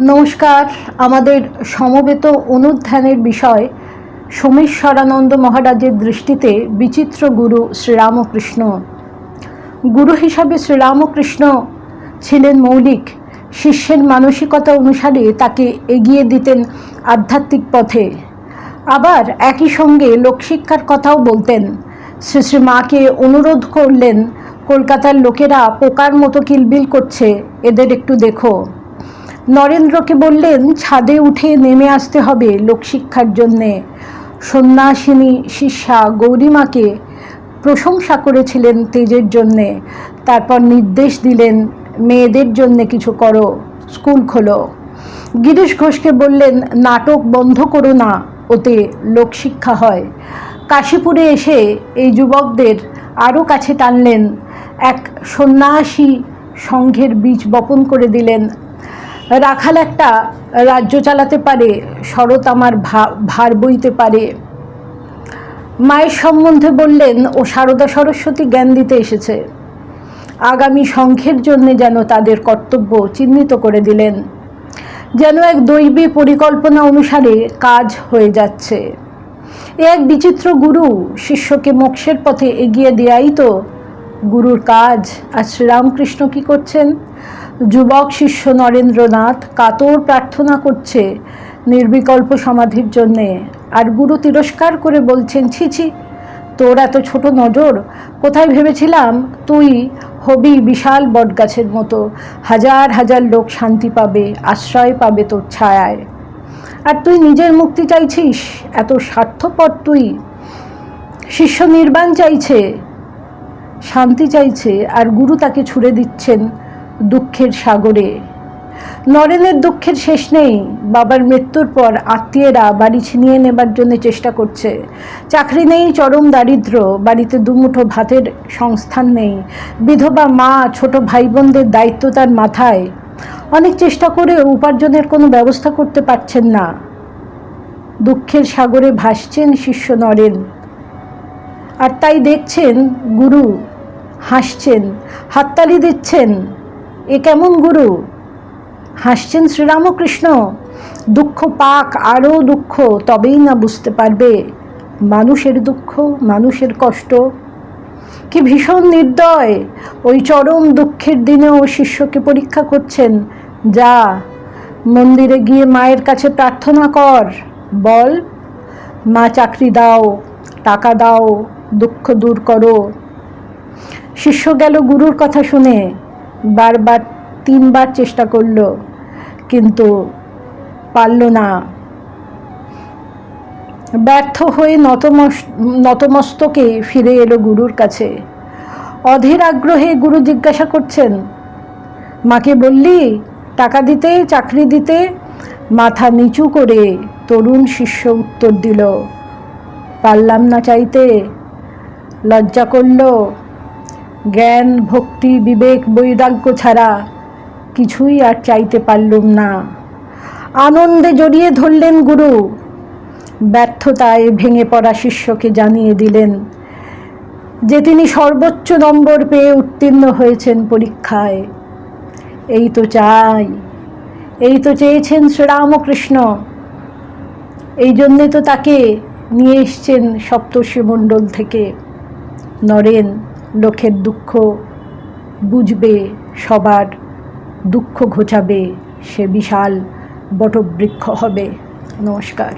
নমস্কার। আমাদের সমবেত অনুধ্যানের বিষয় সোমেশ্বরানন্দ মহারাজের দৃষ্টিতে বিচিত্র গুরু শ্রীরামকৃষ্ণ। গুরু হিসাবে শ্রীরামকৃষ্ণ ছিলেন মৌলিক। শিষ্যের মানসিকতা অনুসারে তাকে এগিয়ে দিতেন আধ্যাত্মিক পথে। আবার একই সঙ্গে লোকশিক্ষার কথাও বলতেন। শ্রী শ্রী মাকে অনুরোধ করলেন, কলকাতার লোকেরা পোকার মতো কিলবিল করছে, এদের একটু দেখো। নরেন্দ্রকে বললেন, ছাদে উঠে নেমে আসতে হবে লোকশিক্ষার জন্যে। সন্ন্যাসিনী শিষ্যা গৌরীমাকে প্রশংসা করেছিলেন তেজের জন্যে। তারপর নির্দেশ দিলেন, মেয়েদের জন্যে কিছু করো, স্কুল খোলো। গিরিশ ঘোষকে বললেন, নাটক বন্ধ করো না, ওতে লোকশিক্ষা হয়। কাশীপুরে এসে এই যুবকদের আরও কাছে টানলেন। এক সন্ন্যাসী সংঘের বীজ বপন করে দিলেন রাখাল একটা রাজ্য চালাতে পারে, শরৎ আমার ভার বইতে পারে। মায়ের সম্বন্ধে বললেন, ও সারদা সরস্বতী জ্ঞান দিতে এসেছে। আগামী সংঘের জন্য যেন তাদের কর্তব্য চিহ্নিত করে দিলেন। যেন এক দৈবী পরিকল্পনা অনুসারে কাজ হয়ে যাচ্ছে। এ এক বিচিত্র গুরু শিষ্যকে মোক্ষের পথে এগিয়ে দেয়াই তো গুরুর কাজ। আর শ্রীরামকৃষ্ণ কি করছেন? যুবক শিষ্য নরেন্দ্রনাথ কাতর প্রার্থনা করছে নির্বিকল্প সমাধির জন্যে। আর গুরু তিরস্কার করে বলছেন, ছি ছি, তোর এত ছোট নজর, কোথায় ভেবেছিলাম তুই হবি বিশাল বটগাছের মতো। হাজার হাজার লোক শান্তি পাবে, আশ্রয় পাবে তোর ছায়ায়। আর তুই নিজের মুক্তি চাইছিস, এত স্বার্থপর তুই। শিষ্য নির্বাণ চাইছে, শান্তি চাইছে, আর গুরু তাকে ছুড়ে দিচ্ছেন। দুঃখের সাগরে। নরেনের দুঃখের শেষ নেই। বাবার মৃত্যুর পর আত্মীয়রা বাড়ি ছিনিয়ে নেবার জন্য চেষ্টা করছে। চাকরি নেই, চরম দারিদ্র, বাড়িতে দুমুঠো ভাতের সংস্থান নেই। বিধবা মা, ছোট ভাই বোনদের দায়িত্ব তার মাথায়। অনেক চেষ্টা করে উপার্জনের কোনো ব্যবস্থা করতে পারছেন না। দুঃখের সাগরে ভাসছেন শিষ্য নরেন। আর তাই দেখছেন গুরু, হাসছেন, হাততালি দিচ্ছেন। এ কেমন গুরু? হাসছেন শ্রীরামকৃষ্ণ। দুঃখ পাক আরও দুঃখ, তবেই না বুঝতে পারবে। মানুষের দুঃখ, মানুষের কষ্ট। কি ভীষণ নির্দয়। ওই চরম দুঃখের দিনেও শিষ্যকে পরীক্ষা করছেন। যা, মন্দিরে গিয়ে মায়ের কাছে প্রার্থনা কর। বল, মা চাকরি দাও, টাকা দাও, দুঃখ দূর করো। শিষ্য গেল গুরুর কথা শুনে। বারবার, তিনবার চেষ্টা করল, কিন্তু পারল না। ব্যর্থ হয়ে নতমস, নতমস্তকে ফিরে এলো গুরুর কাছে। অধীর আগ্রহে গুরু জিজ্ঞাসা করছেন, মাকে বললি, টাকা দিতে, চাকরি দিতে? মাথা নিচু করে তরুণ শিষ্য উত্তর দিল, পারলাম না চাইতে। লজ্জা করল জ্ঞান, ভক্তি, বিবেক, বৈরাগ্য ছাড়া কিছুই আর চাইতে পারলুম না। আনন্দে জড়িয়ে ধরলেন গুরু। ব্যর্থতায় ভেঙে পড়া শিষ্যকে জানিয়ে দিলেন যে তিনি সর্বোচ্চ নম্বর পেয়ে উত্তীর্ণ হয়েছেন পরীক্ষায়। এই তো চাই, এই তো চেয়েছেন শ্রীরামকৃষ্ণ। এই জন্যে তো তাকে নিয়ে এসছেন সপ্তর্ষি মণ্ডল থেকে। নরেন লোকের দুঃখ বুঝবে সবার দুঃখ ঘোচাবে সে বিশাল বটবৃক্ষ হবে। নমস্কার।